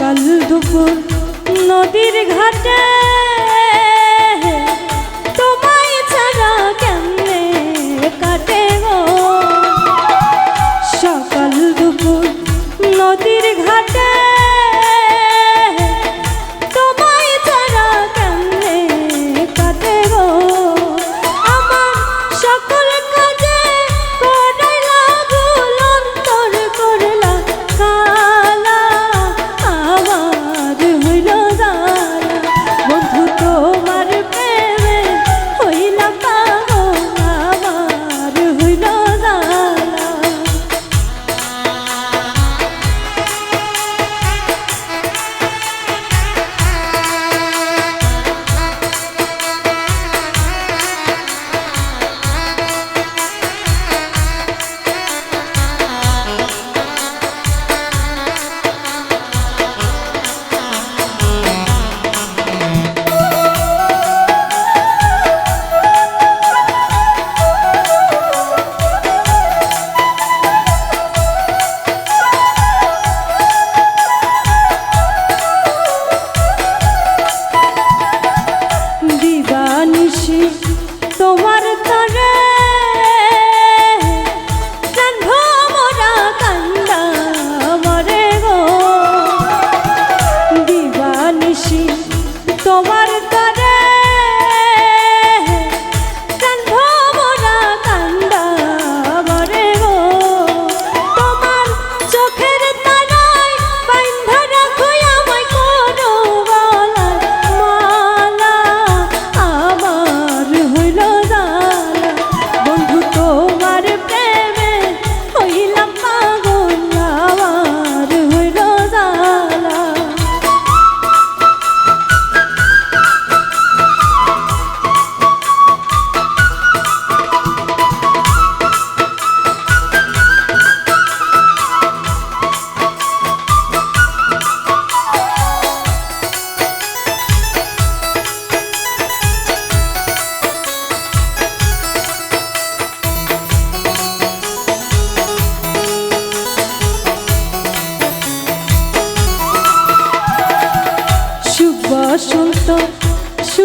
সকাল দুপুর নদীর ঘাটে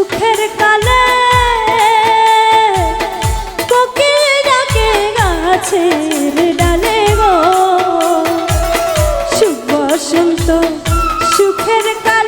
সুখের কালে কোকিল ডাকে গাছের ডালে গো। সুখ বসন্ত সুখের কালে